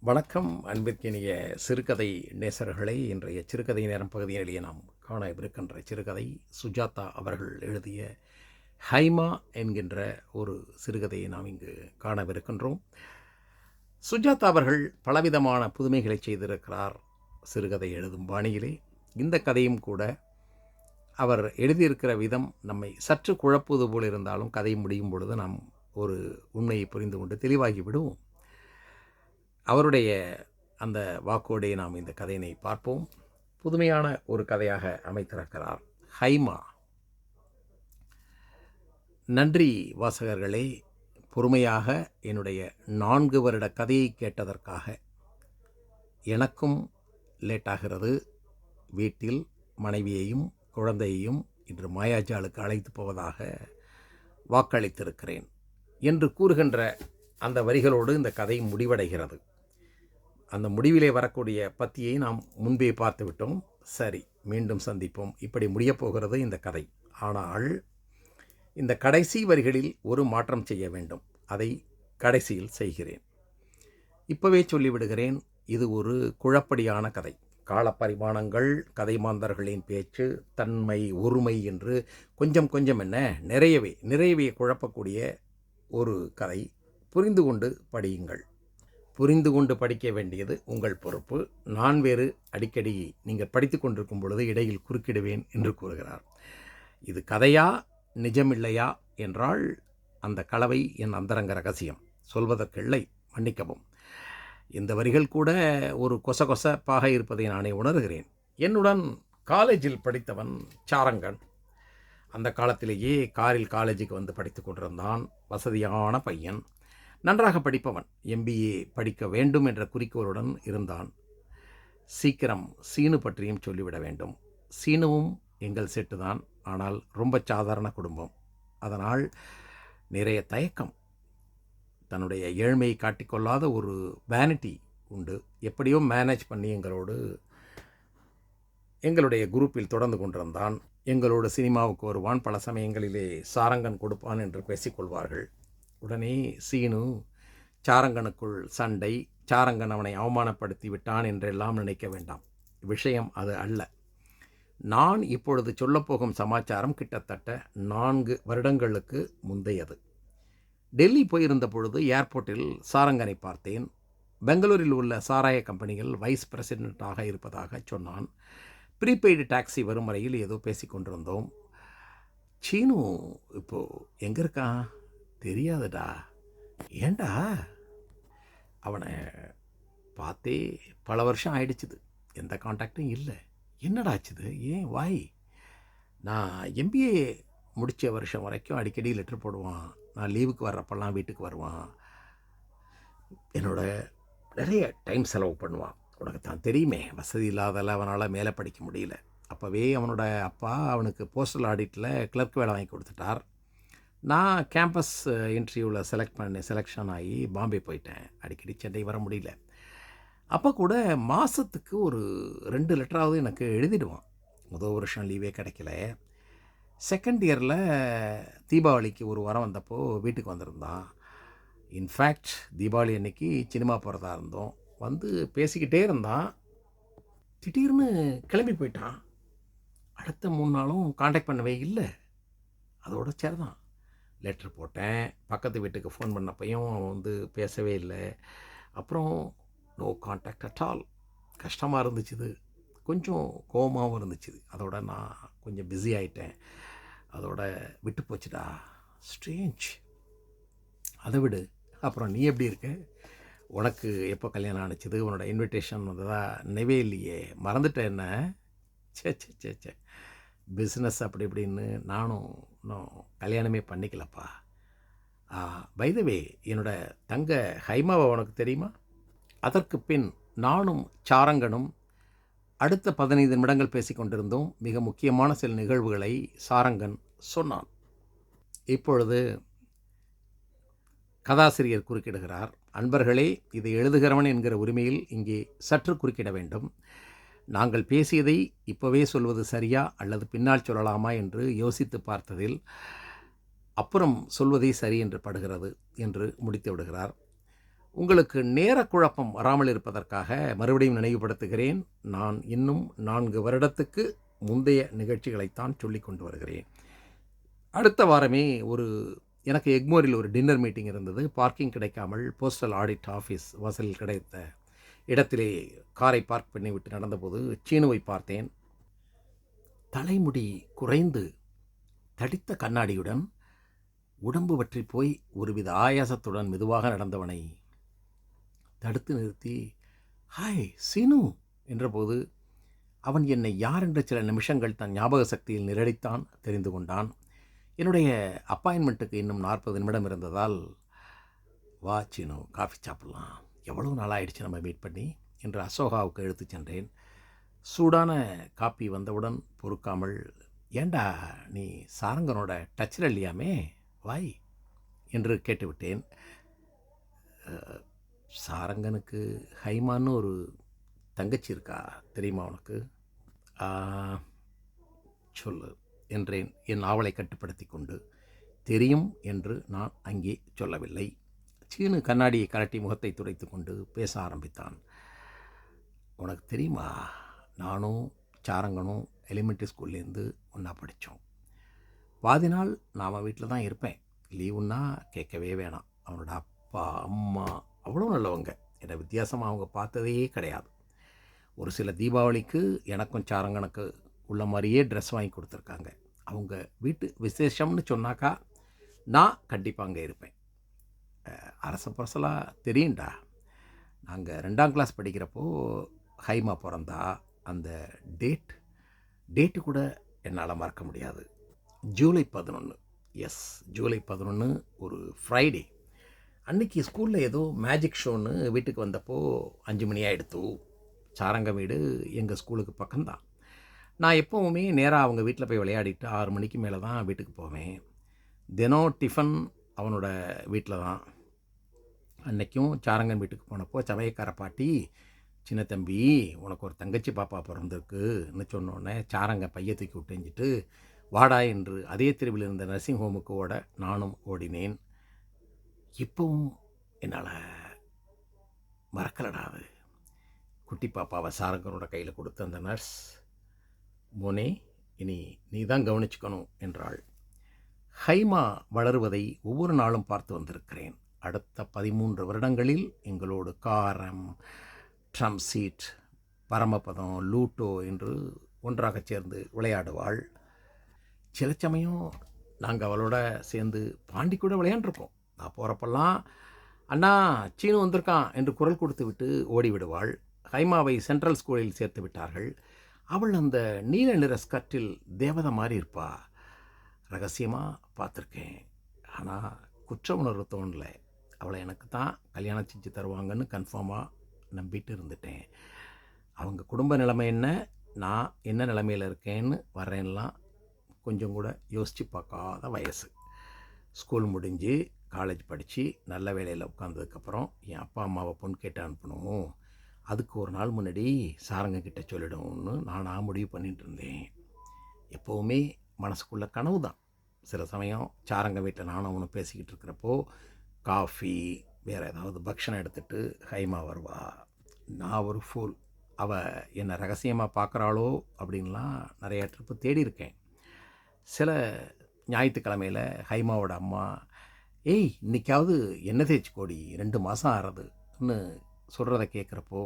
வணக்கம் அன்பிற்கினிய சிறுகதை நேசர்களே. இன்றைய சிறுகதை நேரம் பகுதியிலேயே நாம் காணவிருக்கின்ற சிறுகதை சுஜாதா அவர்கள் எழுதிய ஹைமா என்கின்ற ஒரு சிறுகதையை நாம் இங்கு காணவிருக்கின்றோம். சுஜாதா அவர்கள் பலவிதமான புதுமைகளை செய்திருக்கிறார் சிறுகதை எழுதும் பாணியிலே. இந்த கதையும் கூட அவர் எழுதியிருக்கிற விதம் நம்மை சற்று குழப்புவது போல் இருந்தாலும் கதை முடியும் பொழுது நாம் ஒரு உண்மையை புரிந்து கொண்டு தெளிவாகி விடுவோம். அவருடைய அந்த வாக்கோடே நாம் இந்த கதையினை பார்ப்போம். புதுமையான ஒரு கதையாக அமைத்திருக்கிறார் ஹைமா. நன்றி வாசகர்களே. பொறுமையாக என்னுடைய நான்கு வருட கதையை கேட்டதற்காக எனக்கும் லேட்டாகிறது. வீட்டில் மனைவியையும் குழந்தையையும் இன்று மாயாஜாலுக்கு அழைத்து போவதாக வாக்களித்திருக்கிறேன் என்று கூறுகின்ற அந்த வரிகளோடு இந்த கதை முடிவடைகிறது. அந்த முடிவிலே வரக்கூடிய பத்தியை நாம் முன்பே பார்த்து விட்டோம் சரி மீண்டும் சந்திப்போம். இப்படி முடியப் போகிறது இந்த கதை. ஆனால் இந்த கடைசி வரிகளில் ஒரு மாற்றம் செய்ய வேண்டும். அதை கடைசியில் செய்கிறேன். இப்போவே சொல்லிவிடுகிறேன் இது ஒரு குழப்படியான கதை. காலப்பரிமாணங்கள் கதை மாந்தர்களின் பேச்சு தன்மை ஒருமை என்று கொஞ்சம் கொஞ்சம் என்ன நிறையவே நிறையவே குழப்பக்கூடிய ஒரு கதை. புரிந்து கொண்டு படியுங்கள். புரிந்து கொண்டு படிக்க வேண்டியது உங்கள் பொறுப்பு. நான் வேறு அடிக்கடி நீங்கள் படித்து கொண்டிருக்கும் பொழுது இடையில் குறுக்கிடுவேன் என்று கூறுகிறார். இது கதையா நிஜமில்லையா என்றால் அந்த கலவை என் அந்தரங்க ரகசியம். சொல்வதற்கில்லை மன்னிக்கவும். இந்த வரிகள் கூட ஒரு கொச கொசப்பாக இருப்பதை நானே உணர்கிறேன். என்னுடன் காலேஜில் படித்தவன் சாரங்கன். அந்த காலத்திலேயே காரில் காலேஜுக்கு வந்து படித்து கொண்டிருந்தான். வசதியான பையன். நன்றாக படிப்பவன். எம்பிஏ படிக்க வேண்டும் என்ற குறிக்கோளுடன் இருந்தான். சீக்கிரம் சீனு பற்றியும் சொல்லிவிட வேண்டும். சீனுவும் எங்கள் செட்டு தான் ஆனால் ரொம்ப சாதாரண குடும்பம். அதனால் நிறைய தயக்கம். தன்னுடைய ஏழ்மையை காட்டிக்கொள்ளாத ஒரு வேனிட்டி உண்டு. எப்படியோ மேனேஜ் பண்ணி எங்களோடு எங்களுடைய குரூப்பில் தொடர்ந்து கொண்டிருந்தான். எங்களோடு சினிமாவுக்கு வருவான். பல சமயங்களிலே சாரங்கன் கொடுப்பான் என்று பேசிக்கொள்வார்கள். உடனே சீனு சாரங்கனுக்குள் சண்டை சாரங்கன் அவனை அவமானப்படுத்தி விட்டான் என்றெல்லாம் நினைக்க வேண்டாம். விஷயம் அது அல்ல. நான் இப்பொழுது சொல்லப்போகும் சமாச்சாரம் கிட்டத்தட்ட நான்கு வருடங்களுக்கு முந்தையது. டெல்லி போயிருந்த பொழுது ஏர்போர்ட்டில் சாரங்கனை பார்த்தேன். பெங்களூரில் உள்ள சாராய கம்பெனிகள் வைஸ் பிரசிடெண்ட்டாக இருப்பதாக சொன்னான். ப்ரீபெய்டு டாக்ஸி வரும் வரையில் ஏதோ பேசிக்கொண்டிருந்தோம் சீனு இப்போது எங்கே இருக்கான் தெரியாதுடா. ஏண்டா? அவனை பார்த்தே பல வருஷம் ஆயிடுச்சுது. எந்த காண்டாக்டும் இல்லை. என்னடா ஆச்சுது? ஏன்? வாய் நான் எம்பிஏ முடித்த வருஷம் வரைக்கும் அடிக்கடி லெட்ரு போடுவான். நான் லீவுக்கு வர்றப்பெல்லாம் வீட்டுக்கு வருவான். என்னோட நிறைய டைம் செலவு பண்ணுவான். உனக்கு தான் தெரியுமே வசதி இல்லாதால அவனால் மேலே படிக்க முடியல. அப்போவே அவனோட அப்பா அவனுக்கு போஸ்டல் ஆடிட்டில் கிளர்க் வேலை வாங்கி கொடுத்துட்டார். நான் கேம்பஸ் இன்டர்வியூவில் செலக்ட் பண்ணி செலெக்ஷன் ஆகி பாம்பே போயிட்டேன். அடிக்கடி சென்னை வர முடியல. அப்போ கூட மாதத்துக்கு ஒரு ரெண்டு லெட்டராவது எனக்கு எழுதிடுவான். முதல் வருஷம் லீவே கிடைக்கல. செகண்ட் இயரில் தீபாவளிக்கு ஒரு வாரம் வந்தப்போ வீட்டுக்கு வந்திருந்தான். இன்ஃபேக்ட் தீபாவளி அன்னைக்கு சினிமா போகிறதா இருந்தோம். வந்து பேசிக்கிட்டே இருந்தான். திடீர்னு கிளம்பி போயிட்டான். அடுத்த மூணு நாளும் காண்டாக்ட் பண்ணவே இல்லை. அதோட சரிதான் லெட்ரு போட்டேன். பக்கத்து வீட்டுக்கு ஃபோன் பண்ணப்பையும் அவன் வந்து பேசவே இல்லை. அப்புறம் நோ காண்டாக்ட் அட் ஆல். கஷ்டமாக இருந்துச்சுது கொஞ்சம் கோபமாகவும் இருந்துச்சு அதோட நான் கொஞ்சம் பிஸி ஆகிட்டேன் அதோட விட்டு போச்சுடா. ஸ்ட்ரேஞ்ச். அதை விடு. அப்புறம் நீ எப்படி இருக்க? உனக்கு எப்போ கல்யாணம் ஆனிச்சது உன்னோட இன்விடேஷன் வந்ததா? நினைவே இல்லையே. மறந்துட்டேன் என்ன? சே சே சே சே பிஸ்னஸ் அப்படி இப்படின்னு நானும் இன்னும் கல்யாணமே பண்ணிக்கலப்பா. பைதவே என்னோட தங்க ஹைமாவை உனக்கு தெரியுமா? அதற்கு பின் நானும் சாரங்கனும் அடுத்த பதினைந்து நிமிடங்கள் பேசிக்கொண்டிருந்தோம் மிக முக்கியமான சில நிகழ்வுகளை சாரங்கன் சொன்னான். இப்பொழுது கதாசிரியர் குறுக்கிடுகிறார். அன்பர்களே இதை எழுதுகிறவன் என்கிற உரிமையில் இங்கே சற்று குறுக்கிட வேண்டும். நாங்கள் பேசியதை இப்போவே சொல்வது சரியா அல்லது பின்னால் சொல்லலாமா என்று யோசித்து பார்த்ததில் அப்புறம் சொல்வதே சரி என்று படுகிறது என்று முடித்து விடுகிறார். உங்களுக்கு நேர குழப்பம் வராமல் இருப்பதற்காக மறுபடியும் நினைவுபடுத்துகிறேன். நான் இன்னும் நான்கு வருடத்துக்கு முந்தைய நிகழ்ச்சிகளைத்தான் சொல்லி கொண்டு வருகிறேன். அடுத்த வாரமே ஒரு எனக்கு எக்மோரில் ஒரு டின்னர் மீட்டிங் இருந்தது. பார்க்கிங் கிடைக்காமல் போஸ்டல் ஆடிட் ஆஃபீஸ் வாசலில் கிடைத்த இடத்திலே காரை பார்க் பண்ணிவிட்டு நடந்தபோது சீனுவை பார்த்தேன். தலைமுடி குறைந்து தடித்த கண்ணாடியுடன் உடம்பு வற்றி போய் ஒருவித ஆயாசத்துடன் மெதுவாக நடந்தவனை தடுத்து நிறுத்தி ஹாய் சீனு! என்றபோது அவன் என்னை யார் என்ற சில நிமிஷங்கள் தன் ஞாபக சக்தியில் நிரடித்தான் தெரிந்து கொண்டான். என்னுடைய அப்பாயின்மெண்ட்டுக்கு இன்னும் நாற்பது நிமிடம் இருந்ததால் வா சீனு காஃபி சாப்பிட்லாம். எவ்வளோ நாளாகிடுச்சு நம்ம மீட் பண்ணி? என்று அசோகாவுக்கு எழுத்து சென்றேன். சூடான காப்பி வந்தவுடன் பொறுக்காமல் ஏண்டா நீ சாரங்கனோட டச்சில் இல்லையாமே? வாய் என்று கேட்டுவிட்டேன். சாரங்கனுக்கு ஹைமான்னு ஒரு தங்கச்சி இருக்கா? தெரியுமா உனக்கு? சொல்லு என்றேன். என் ஆவலை கட்டுப்படுத்தி கொண்டு தெரியும் என்று நான் அங்கே சொல்லவில்லை. சீனு கண்ணாடியை கலட்டி முகத்தை துடைத்து கொண்டு பேச ஆரம்பித்தான். உனக்கு தெரியுமா நானும் சாரங்கனும் எலிமெண்ட்ரி ஸ்கூல்லேருந்து ஒன்றா படித்தோம் பாதி நாள் நாம் வீட்டில் தான் இருப்பேன். லீவுன்னா கேட்கவே வேணாம். அவனோட அப்பா அம்மா அவ்வளோ நல்லவங்க. என்னை வித்தியாசமாக அவங்க பார்த்ததே கிடையாது. ஒரு சில தீபாவளிக்கு எனக்கும் சாரங்கனுக்கு உள்ள மாதிரியே ட்ரெஸ் வாங்கி கொடுத்துருக்காங்க. அவங்க வீட்டு விசேஷம்னு சொன்னாக்கா நான் கண்டிப்பாக அங்கே இருப்பேன். அரச பரசலாக தெரியும்டா. நாங்கள் ரெண்டாம் கிளாஸ் படிக்கிறப்போ ஹைமா பிறந்தா அந்த டேட் டேட்டு கூட என்னால் மறக்க முடியாது. ஜூலை பதினொன்று எஸ் ஜூலை பதினொன்று ஒரு ஃப்ரைடே அன்னைக்கு ஸ்கூலில் ஏதோ மேஜிக் ஷோன்னு வீட்டுக்கு வந்தப்போ அஞ்சு மணி ஆயிடுத்து. சாரங்க வீடு எங்கள் ஸ்கூலுக்கு பக்கம்தான். நான் எப்போவுமே நேராக அவங்க வீட்டில் போய் விளையாடிட்டு ஆறு மணிக்கு மேலே தான் வீட்டுக்கு போவேன். தினம் டிஃபன் அவனோட வீட்டில் தான். அன்னைக்கும் சாரங்கன் வீட்டுக்கு போனப்போ சமயக்கார பாட்டி சின்ன தம்பி உனக்கு ஒரு தங்கச்சி பாப்பா பிறந்திருக்குன்னு சொன்னோடனே சாரங்க பைய தூக்கி விட்டுஞ்சிட்டு வாடா என்று அதே தெருவில் இருந்த நர்சிங் ஹோமுக்கு ஓட நானும் ஓடினேன். இப்பவும் என்னால் மறக்கலடா அது. குட்டி பாப்பாவை சாரங்கனோட கையில் கொடுத்த அந்த நர்ஸ் மோனே இனி நீ தான் கவனிச்சுக்கணும் என்றாள். ஹைமா வளருவதை ஒவ்வொரு நாளும் பார்த்து வந்திருக்கிறேன். அடுத்த பதிமூன்று வருடங்களில் எங்களோடு காரம் ட்ரம் சீட் பரமபதம் லூட்டோ என்று ஒன்றாக சேர்ந்து விளையாடுவாள். சில சமயம் நாங்கள் அவளோட சேர்ந்து பாண்டி கூட விளையாண்டுருக்கோம் நான் போகிறப்பெல்லாம் அண்ணா சீனு வந்திருக்கான் என்று குரல் கொடுத்து விட்டு ஓடிவிடுவாள். ஹைமாவை சென்ட்ரல் ஸ்கூலில் சேர்த்து விட்டார்கள். அவள் அந்த நீல நிற ஸ்கர்ட்டில் தேவதை மாதிரி இருப்பா. ரகசியமாக பார்த்துருக்கேன். ஆனால் குற்ற உணர்வு தோணலை. அவளை எனக்கு தான் கல்யாணம் செஞ்சு தருவாங்கன்னு கன்ஃபார்மாக நம்பிட்டு இருந்துட்டேன். அவங்க குடும்ப நிலைமை என்ன? நான் என்ன நிலைமையில் இருக்கேன்னு வரேன்லாம் கொஞ்சம் கூட யோசித்து பார்க்காத வயசு. ஸ்கூல் முடிஞ்சு காலேஜ் படித்து நல்ல வேலையில் உட்காந்ததுக்கப்புறம் என் அப்பா அம்மாவை பொண்ணு கேட்டு அனுப்பணும். அதுக்கு ஒரு நாள் முன்னாடி சாரங்க கிட்ட நான் நானாக முடிவு பண்ணிகிட்டு இருந்தேன். எப்போவுமே மனசுக்குள்ள கனவு தான் சில சமயம் சாரங்க வீட்டில் நானும் அவனும் பேசிக்கிட்டு இருக்கிறப்போ காஃபி வேறு ஏதாவது பக்ஷணம் எடுத்துகிட்டு ஹைமா வருவா. நான் ஒரு ஃபூல் அவள் என்னை ரகசியமாக பார்க்குறாளோ அப்படின்லாம் நிறைய ட்ரிப்பு தேடி இருக்கேன். சில ஞாயிற்றுக்கிழமையில் ஹைமாவோட அம்மா ஏய் இன்னைக்காவது என்ன தேய்ச்சி கோடி ரெண்டு மாதம் ஆறதுன்னு சொல்கிறத கேட்குறப்போ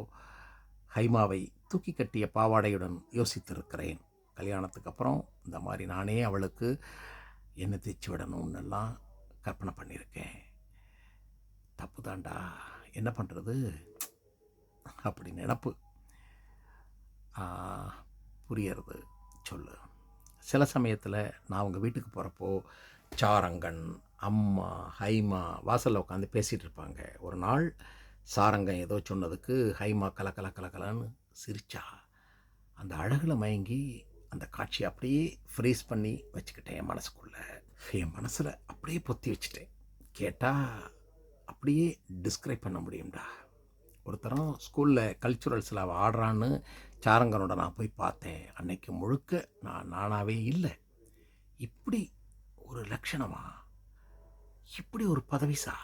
ஹைமாவை தூக்கி கட்டிய பாவாடையுடன் யோசித்திருக்கிறேன். கல்யாணத்துக்கு அப்புறம் இந்த மாதிரி நானே அவளுக்கு என்ன தேய்ச்சி விடணும்னெல்லாம் கற்பனை பண்ணியிருக்கேன். தப்பு தாண்டா என்ன பண்ணுறது அப்படி நினப்பு. புரியறது. சொல்லு. சில சமயத்தில் நான் உங்கள் வீட்டுக்கு போகிறப்போ சாரங்கன் அம்மா ஹைமா வாசலில் உட்காந்து பேசிகிட்டு இருப்பாங்க. ஒரு நாள் சாரங்கன் ஏதோ சொன்னதுக்கு ஹைமா கல கல கல கலன்னு சிரிச்சா. அந்த அழகில் மயங்கி அந்த காட்சியை அப்படியே ஃப்ரீஸ் பண்ணி வச்சுக்கிட்டேன் என் மனசுக்குள்ளே. என் மனசில் அப்படியே பொத்தி வச்சுட்டேன். கேட்டால் அப்படியே டிஸ்கிரைப் பண்ண முடியும்டா. ஒருத்தரம் ஸ்கூலில் கல்ச்சுரல்ஸில் ஆடுறான்னு சாரங்கனோட நான் போய் பார்த்தேன். அன்னைக்கு முழுக்க நான் நானாகவே இல்லை. இப்படி ஒரு லட்சணமா? இப்படி ஒரு பதவிசா?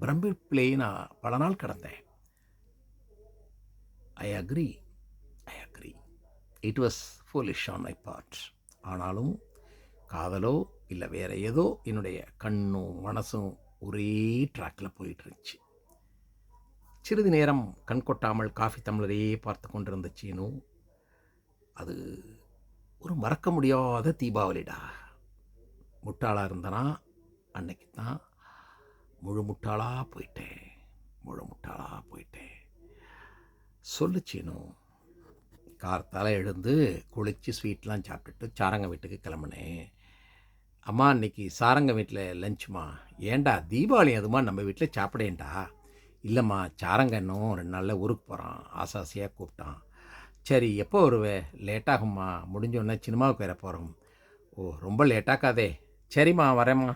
பிரமிப்பிலேயே நான் பல நாள் கடந்தேன். I agree I agree it was foolish on my part ஆனாலும் காதலோ இல்லை வேறு ஏதோ என்னுடைய கண்ணும் மனசும் ஒரே ட்ராக்கில் போயிட்டு இருந்துச்சு சிறிது நேரம் கண் கொட்டாமல் காஃபி தமிழரையே பார்த்து கொண்டிருந்த சீனு அது ஒரு மறக்க முடியாத தீபாவளிடா. முட்டாளாக இருந்தனா? அன்னைக்கு தான் முழு முட்டாளாக போயிட்டேன். முழு முட்டாளாக போயிட்டேன். சொல்லு சீனு. கார்த்தால எழுந்து குளித்து ஸ்வீட்லாம் சாப்பிட்டுட்டு சாரங்க வீட்டுக்கு கிளம்புனேன். அம்மா இன்னைக்கு சாரங்க வீட்டில் லஞ்சுமா? ஏன்டா தீபாவளி அதுமா நம்ம வீட்டில் சாப்பிடேன்டா? இல்லைம்மா சாரங்க இன்னும் ரெண்டு நாளில் ஊருக்கு போகிறான் ஆசாசியாக கூப்பிட்டான். சரி எப்போ வருவே? லேட்டாகும்மா முடிஞ்சோடனே சினிமாவுக்கு வேற போகிறோம் ஓ ரொம்ப லேட்டாக்காதே சரிம்மா வரேம்மா.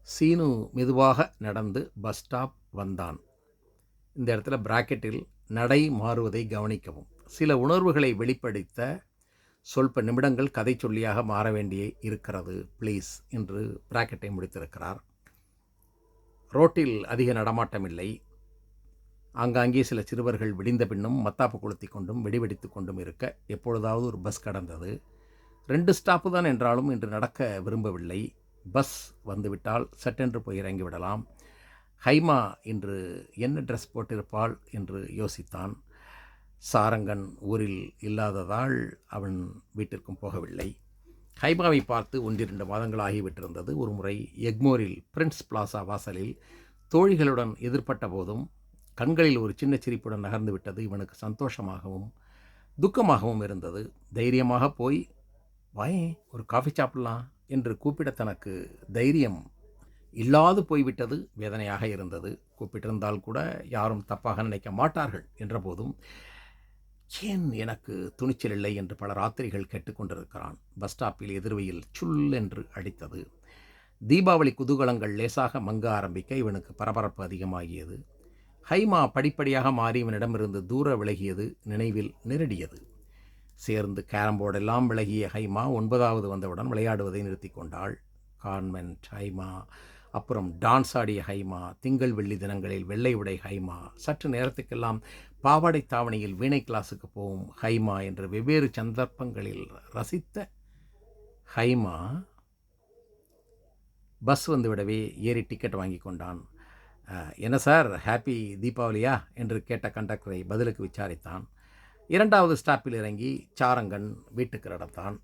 சீனு மெதுவாக நடந்து பஸ் ஸ்டாப் வந்தான். இந்த இடத்துல பிராக்கெட்டில் நடை மாறுவதை கவனிக்கவும். சில உணர்வுகளை வெளிப்படுத்த சொல்ப நிமிடங்கள் கதை சொல்லியாக மாற வேண்டிய இருக்கிறது. ப்ளீஸ் என்று பிராக்கெட்டை முடித்திருக்கிறார். ரோட்டில் அதிக நடமாட்டம் இல்லை ஆங்காங்கே சில சிறுவர்கள் விடிந்த பின்னும் மத்தாப்பு கொளுத்தி கொண்டும் வெடிவெடித்து கொண்டும் இருக்க எப்பொழுதாவது ஒரு பஸ் கடந்தது. ரெண்டு ஸ்டாப்பு தான் என்றாலும் இன்று நடக்க விரும்பவில்லை. பஸ் வந்துவிட்டால் சட்டென்று போய் இறங்கிவிடலாம். ஹைமா இன்று என்ன ட்ரெஸ் போட்டிருப்பாள் என்று யோசித்தான். சாரங்கன் ஊரில் இல்லாததால் அவன் வீட்டிற்கும் போகவில்லை. ஹைபாவை பார்த்து ஒன்றிரண்டு மாதங்கள் ஆகிவிட்டிருந்தது. ஒரு முறை எக்மோரில் பிரின்ஸ் பிளாசா வாசலில் தோழிகளுடன் எதிர்ப்பட்ட போதும் கண்களில் ஒரு சின்ன சிரிப்புடன் நகர்ந்து விட்டது. இவனுக்கு சந்தோஷமாகவும் துக்கமாகவும் இருந்தது. தைரியமாக போய் வாயே ஒரு காஃபி சாப்பிடலாம் என்று கூப்பிட தனக்கு தைரியம் இல்லாது போய்விட்டது. வேதனையாக இருந்தது. கூப்பிட்டிருந்தால் கூட யாரும் தப்பாக நினைக்க மாட்டார்கள் என்றபோதும் ஏன் எனக்கு துணிச்சல் இல்லை என்று பல ராத்திரிகள் கேட்டுக்கொண்டிருக்கிறான். பஸ் ஸ்டாப்பில் எதிர்வையில் சுல் என்று அடித்தது. தீபாவளி குதூகலங்கள் லேசாக மங்க ஆரம்பிக்க இவனுக்கு பரபரப்பு அதிகமாகியது. ஹைமா படிப்படியாக மாறி இவனிடமிருந்து தூர விலகியது நினைவில் நெருடியது. சேர்ந்து கேரம்போர்டெல்லாம் விலகிய ஹைமா ஒன்பதாவது வந்தவுடன் விளையாடுவதை நிறுத்தி கொண்டாள். கான்வென்ட் ஹைமா அப்புறம் டான்ஸ் ஆடிய ஹைமா திங்கள் வெள்ளி தினங்களில் வெள்ளை உடை ஹைமா சற்று நேரத்துக்கெல்லாம் பாவாடை தாவணியில் வீணை கிளாஸுக்கு போகும் ஹைமா என்று வெவ்வேறு சந்தர்ப்பங்களில் ரசித்த ஹைமா பஸ் வந்து விடவே ஏறி டிக்கெட் வாங்கி கொண்டான். என்ன சார் ஹாப்பி தீபாவளியா? என்று கேட்ட கண்டக்டரை பதிலுக்கு விசாரித்தான். இரண்டாவது ஸ்டாப்பில் இறங்கி சாரங்கன் வீட்டுக்கு நடத்தான்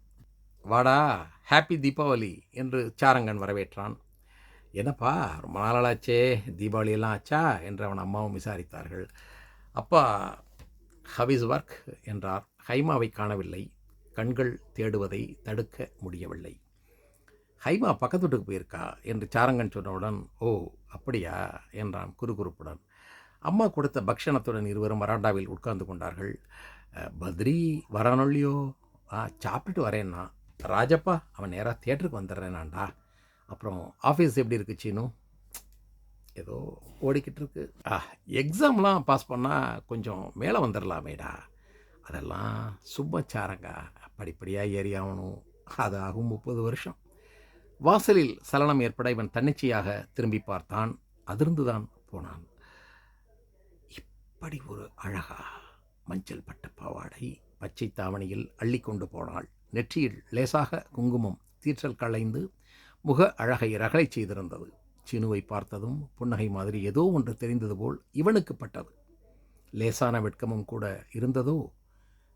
வாடா ஹாப்பி தீபாவளி என்று சாரங்கன் வரவேற்றான். என்னப்பா ரொம்ப நாளாச்சே தீபாவளியெல்லாம் ஆச்சா? என்று அவன் அம்மாவும் விசாரித்தார்கள். அப்பா ஹவிஸ் ஒர்க் என்றார். ஹைமாவை காணவில்லை. கண்கள் தேடுவதை தடுக்க முடியவில்லை. ஹைமா பக்கத்து வீட்டுக்கு போயிருக்கா? என்று சாரங்கன் சொன்னவுடன் ஓ அப்படியா? என்றான் குறுகுறுப்புடன். அம்மா கொடுத்த பக்ஷணத்துடன் இருவரும் வராண்டாவில் உட்கார்ந்து கொண்டார்கள். பத்ரி வரானொல்லியோ ஆ சாப்பிட்டுட்டு வரேன்னா. ராஜப்பா அவன் நேராக தேட்டருக்கு வந்துடுறேனாண்டா. அப்புறம் ஆஃபீஸ் எப்படி இருக்குச்சின்னு ஏதோ ஓடிக்கிட்டு இருக்கு ஆ எக்ஸாம்லாம் பாஸ் பண்ணால் கொஞ்சம் மேலே வந்துடலாமேடா அதெல்லாம் சும்மச்சாரங்க படிப்படியாக ஏறி ஆகணும் அது ஆகும் முப்பது வருஷம். வாசலில் சலனம் ஏற்பட இவன் தன்னிச்சையாக திரும்பி பார்த்தான். அதிர்ந்துதான் போனான். இப்படி ஒரு அழகா மஞ்சள் பட்ட பாவாடை பச்சை தாவணியில் அள்ளி கொண்டு போனாள். நெற்றியில் லேசாக குங்குமம் தீற்றல் களைந்து முக அழகை ரகளை செய்திருந்தது. சினுவை பார்த்ததும் புன்னகை மாதிரி ஏதோ ஒன்று தெரிந்தது போல் இவனுக்கு பட்டது. லேசான வெட்கமும் கூட இருந்ததோ?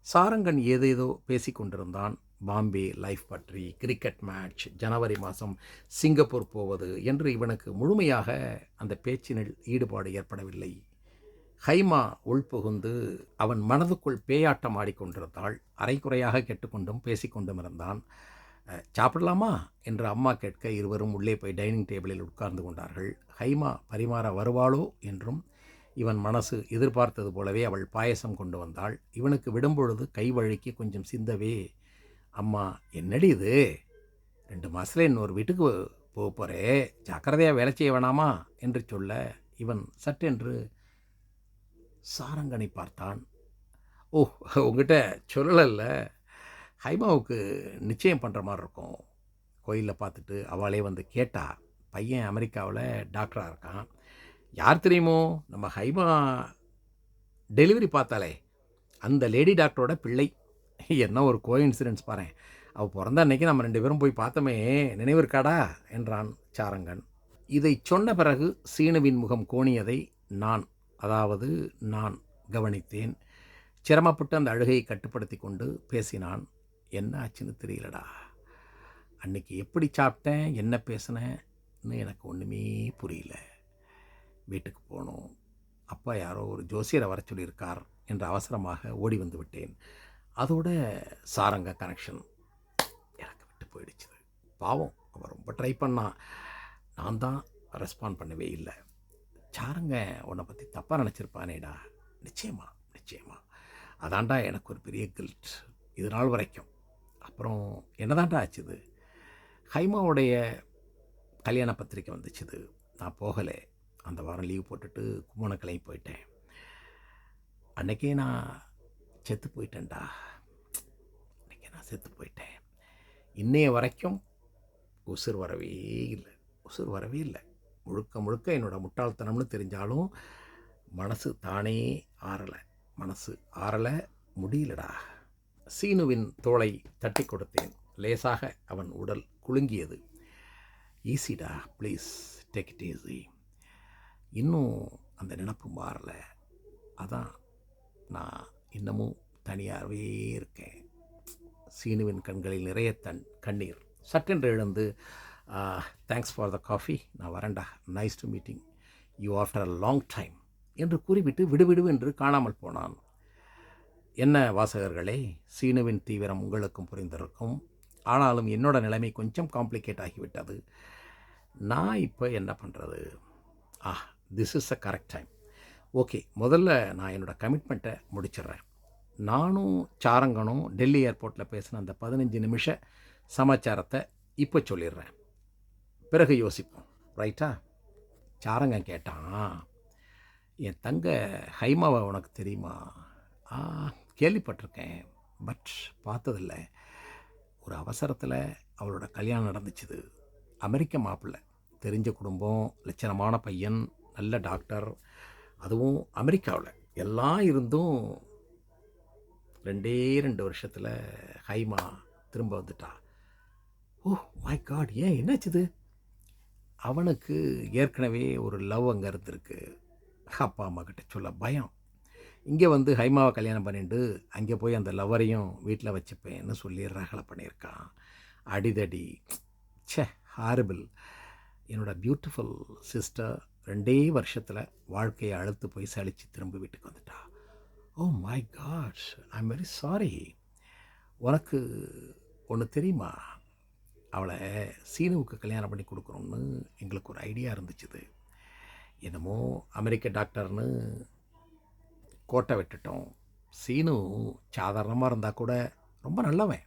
சாரங்கன் ஏதேதோ பேசிக் கொண்டிருந்தான். பாம்பே லைஃப் பற்றி கிரிக்கெட் மேட்ச் ஜனவரி மாதம் சிங்கப்பூர் போவது என்று இவனுக்கு முழுமையாக அந்த பேச்சினில் ஈடுபாடு ஏற்படவில்லை. ஹைமா உள்புகுந்து அவன் மனதுக்குள் பேயாட்டம் ஆடிக்கொண்டிருந்தாள் அரைக்குறையாக கேட்டுக்கொண்டும் பேசிக்கொண்டும் இருந்தான். சாப்பிடலாமா? என்று அம்மா கேட்க இருவரும் உள்ளே போய் டைனிங் டேபிளில் உட்கார்ந்து கொண்டார்கள். ஹைமா பரிமாற வருவாளோ? என்றும் இவன் மனசு எதிர்பார்த்தது போலவே அவள் பாயசம் கொண்டு வந்தாள். இவனுக்கு விடும்பொழுது கை வழுக்கி கொஞ்சம் சிந்தவே அம்மா என்னடி இது? ரெண்டு மாதத்தில் இன்னொரு வீட்டுக்கு போக போகிறே ஜாக்கிரதையாக வேலை செய்ய வேணாமா? என்று சொல்ல இவன் சட்டென்று சாரங்கனை பார்த்தான். ஓ உங்ககிட்ட சொல்லலை. ஹைமாவுக்கு நிச்சயம் பண்ணுற மாதிரி இருக்கும். கோயிலில் பார்த்துட்டு அவளே வந்து கேட்டா பையன் அமெரிக்காவில் டாக்டராக இருக்கான். யார் தெரியுமோ நம்ம ஹைமா டெலிவரி பார்த்தாலே அந்த லேடி டாக்டரோட பிள்ளை. என்ன ஒரு கோ இன்சிடென்ட்ஸ் பாரு அவள் பிறந்த அன்னைக்கு நம்ம ரெண்டு பேரும் போய் பார்த்தோமே நினைவு இருக்காடா? என்றான் சாரங்கன். இதை சொன்ன பிறகு சீனுவின் முகம் கோணியதை நான் அதாவது நான் கவனித்தேன். சிரமப்பட்டு அந்த அழுகையை கட்டுப்படுத்தி கொண்டு பேசினான். என்ன ஆச்சுன்னு தெரியலடா. அன்னைக்கு எப்படி சாப்பிட்டேன் என்ன பேசினேன்னு எனக்கு ஒன்றுமே புரியல. வீட்டுக்கு போகணும் அப்பா யாரோ ஒரு ஜோசியரை வர சொல்லியிருக்கார் என்று அவசரமாக ஓடி வந்து விட்டேன். அதோட சாரங்க கனெக்ஷன் எனக்கு விட்டு போயிடுச்சு. பாவம் அவன் ரொம்ப ட்ரை பண்ணான் நான் தான் ரெஸ்பாண்ட் பண்ணவே இல்லை. சாரங்க உன்னை பற்றி தப்பாக நினச்சிருப்பானேடா. நிச்சயமா நிச்சயமா. அதான்டா எனக்கு ஒரு பெரிய கில்ட் இது நாள் வரைக்கும். அப்புறம் என்னதான்டா ஆச்சுது? ஹைமாவுடைய கல்யாண பத்திரிக்கை வந்துச்சுது. நான் போகலை. அந்த வாரம் லீவ் போட்டுட்டு கும்பகோணக்கிளம்பி போயிட்டேன். அன்னைக்கே நான் செத்து போயிட்டேன்டா. அன்னைக்கே நான் செத்து போயிட்டேன். இன்னைய வரைக்கும் உசுர் வரவே இல்லை. உசுர் வரவே இல்லை. முழுக்க முழுக்க என்னோடய முட்டாள்தனம்னு தெரிஞ்சாலும் மனசு தானே ஆறலை. மனசு ஆறலை. முடியலடா. சீனுவின் தோளை தட்டி கொடுத்தேன். லேசாக அவன் உடல் குலுங்கியது. ஈஸிடா ப்ளீஸ் டேக் இட் ஈஸி இன்னும் அந்த நினப்பு மாறல. அதான் நான் இன்னமும் தனியாகவே இருக்கேன். சீனுவின் கண்களில் நிறைய தன் கண்ணீர். சட்டென்று எழுந்து தேங்க்ஸ் ஃபார் த காஃபி நான் வரேன்டா. Nice to meeting you after a long time என்று கூறிவிட்டு விடுவிடு என்று காணாமல் போனான். என்ன வாசகர்களே? சீனுவின் தீவிரம் உங்களுக்கும் புரிந்திருக்கும். ஆனாலும் என்னோட நிலைமை கொஞ்சம் காம்ப்ளிகேட் ஆகிவிட்டது. நான் இப்போ என்ன பண்ணுறது ஆ this is a correct time okay முதல்ல நான் என்னோடய கமிட்மெண்ட்டை முடிச்சிடுறேன். நானும் சாரங்கனும் டெல்லி ஏர்போர்ட்டில் பேசின அந்த பதினஞ்சு நிமிஷ சமாச்சாரத்தை இப்போ சொல்லிடுறேன். பிறகு யோசிப்போம். ரைட்டா சாரங்கன் கேட்டான் என் தங்க ஹைமாவை உனக்கு தெரியுமா? ஆ கேள்விப்பட்டிருக்கேன் பட் பார்த்ததில்ல. ஒரு அவசரத்தில் அவளோட கல்யாணம் நடந்துச்சுது. அமெரிக்க மாப்பிள்ளை தெரிஞ்ச குடும்பம் லட்சணமான பையன் நல்ல டாக்டர் அதுவும் அமெரிக்காவில். எல்லாம் இருந்தும் ரெண்டே ரெண்டு வருஷத்தில் ஹைமா திரும்ப வந்துட்டா. ஓ மை காட் ஏன் என்னாச்சுது? அவனுக்கு ஏற்கனவே ஒரு லவ் அங்கே இருந்திருக்கு. அப்பா அம்மா கிட்ட சொல்ல பயம். இங்கே வந்து ஹைமாவை கல்யாணம் பண்ணிட்டு அங்கே போய் அந்த லவரையும் வீட்டில் வச்சுப்பேன்னு சொல்லி ரகலை பண்ணியிருக்கான். அடிதடி. ச்சே ஹாரிபிள் என்னோடய பியூட்டிஃபுல் சிஸ்டர் ரெண்டே வருஷத்தில் வாழ்க்கையை அழுத்து போய் சளிச்சு திரும்ப வீட்டுக்கு வந்துட்டா. ஓ my gods I am very sorry உனக்கு ஒன்று தெரியுமா? அவளை சீனுவுக்கு கல்யாணம் பண்ணி கொடுக்குறோம்னு எங்களுக்கு ஒரு ஐடியா இருந்துச்சுது. என்னமோ அமெரிக்க டாக்டர்னு கோட்டை விட்டுட்டோம். சீனு சாதாரணமாக இருந்தால் கூட ரொம்ப நல்லவன்.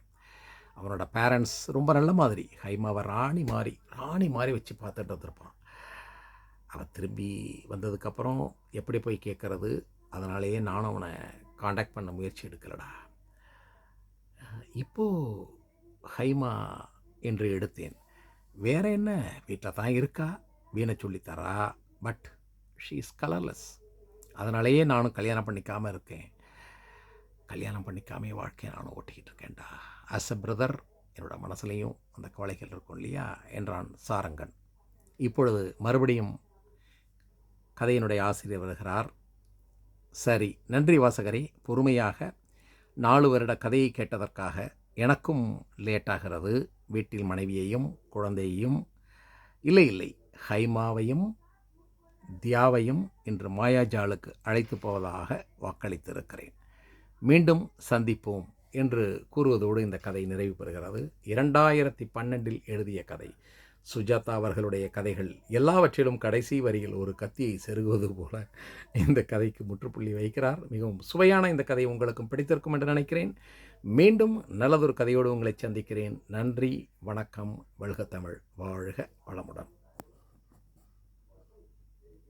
அவனோட பேரண்ட்ஸ் ரொம்ப நல்ல மாதிரி. ஹைமாவை ராணி மாதிரி ராணி மாதிரி வச்சு பார்த்துட்டு வந்திருப்பான். அவன் திரும்பி வந்ததுக்கப்புறம் எப்படி போய் கேட்குறது? அதனாலேயே நானும் அவனை காண்டாக்ட் பண்ண முயற்சி எடுக்கலடா. இப்போது ஹைமா என்று எடுத்தேன். வேற என்ன? வீட்டில் தான் இருக்கா? வீணை சொல்லித்தரா பட் ஷீ இஸ் கலர்லெஸ் அதனாலேயே நானும் கல்யாணம் பண்ணிக்காமல் இருக்கேன். கல்யாணம் பண்ணிக்காமே வாழ்க்கையை நானும் ஓட்டிக்கிட்டு இருக்கேன்டா. ஆஸ் அ பிரதர் என்னோடய மனசுலேயும் அந்த கவலைகள் இருக்கும் இல்லையா? என்றான் சாரங்கன். இப்பொழுது மறுபடியும் கதையினுடைய ஆசிரியர் வருகிறார். சரி நன்றி வாசகரே. பொறுமையாக நாலு வருட கதையை கேட்டதற்காக எனக்கும் லேட்டாகிறது. வீட்டில் மனைவியையும் குழந்தையையும் இல்லை இல்லை ஹைமாவையும் தியாவையும் இன்று மாயாஜாலுக்கு அழைத்து போவதாக வாக்களித்திருக்கிறேன். மீண்டும் சந்திப்போம் என்று கூறுவதோடு இந்த கதை நிறைவு பெறுகிறது. இரண்டாயிரத்தி பன்னெண்டில் எழுதிய கதை. சுஜாதா அவர்களுடைய கதைகள் எல்லாவற்றிலும் கடைசி வரியில் ஒரு கத்தியை செருகுவது போல இந்த கதைக்கு முற்றுப்புள்ளி வைக்கிறார். மிகவும் சுவையான இந்த கதை உங்களுக்கும் பிடித்திருக்கும் என்று நினைக்கிறேன். மீண்டும் நல்லதொரு கதையோடு உங்களை சந்திக்கிறேன். நன்றி வணக்கம் வழுக தமிழ். வாழ்க வளமுடன்.